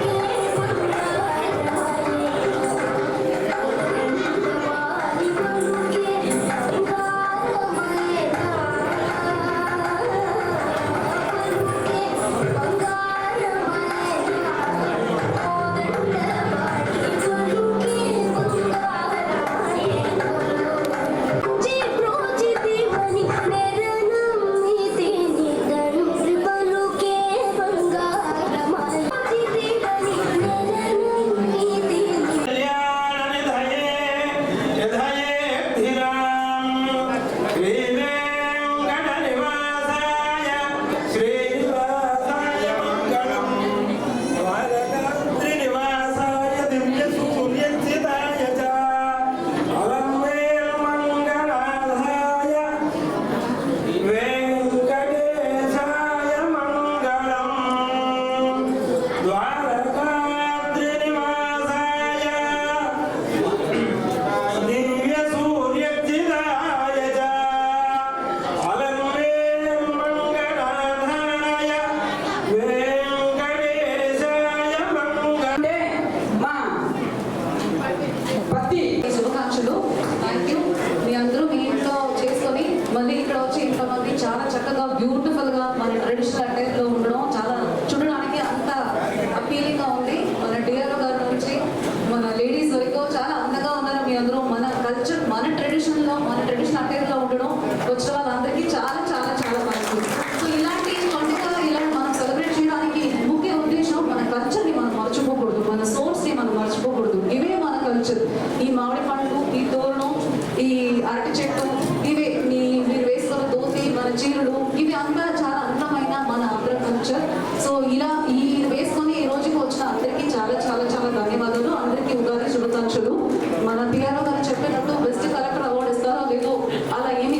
you. సటైర్గా ఉండడం వచ్చిన వాళ్ళందరికీ చాలా చాలా చాలా మంచిది. సో ఇలాంటి పండుగ ఇలాంటి మనం సెలబ్రేట్ చేయడానికి ముఖ్య ఉద్దేశం మన కల్చర్ని మనం మర్చిపోకూడదు మన సోర్స్ని మనం మర్చిపోకూడదు. ఇవే మన కల్చర్. ఈ మామిడి పండ్లు ఈ తోరణం ఈ అరటి చెట్టు ఇవే మీ మీరు వేసుకున్న దోతి మన చీరలు ఇవి అంతా చాలా అందమైన మన అగ్ర కల్చర్. సో ఇలా ఈ చాలా ఏమి